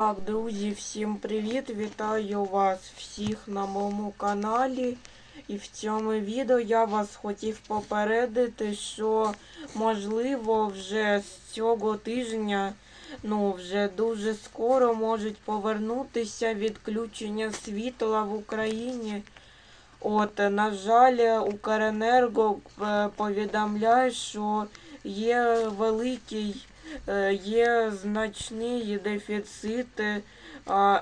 Так, друзі, всім привіт! Вітаю вас всіх на моєму каналі. І в цьому відео я вас хотів попередити, що можливо вже з цього тижня, ну вже дуже скоро можуть повернутися відключення світла в Україні. От, на жаль, Укренерго е, повідомляє, що є великий є значний дефіцит е,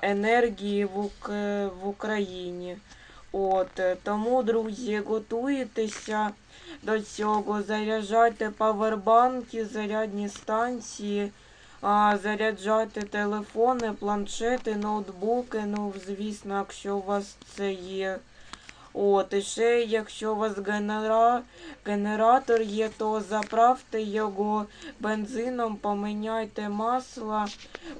енергії в, Україні. От, е, тому, друзі, готуйтеся до цього, заряджайте павербанки, зарядні станції, заряджайте телефони, планшети, ноутбуки, ну, звісно, якщо у вас це є. От, і ще, якщо у вас генера... генератор є, то заправте його бензином, поміняйте масло,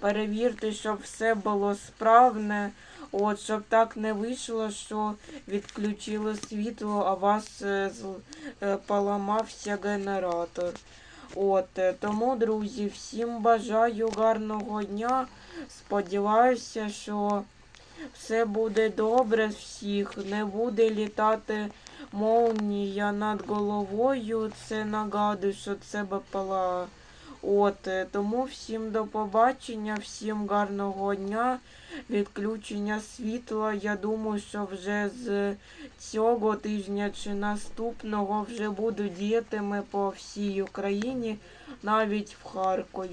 перевірте, щоб все було справне. От, щоб так не вийшло, що відключили світло, а у вас е, е, поламався генератор. От, е, тому, друзі, всім бажаю гарного дня. Сподіваюся, що все буде добре всіх, не буде літати молнія над головою. Це нагадую, що це БПЛА. От, е, тому всім до побачення, всім гарного дня, відключення світла. Я думаю, що вже з цього тижня чи наступного вже будуть діятиме по всій Україні, навіть в Харкові.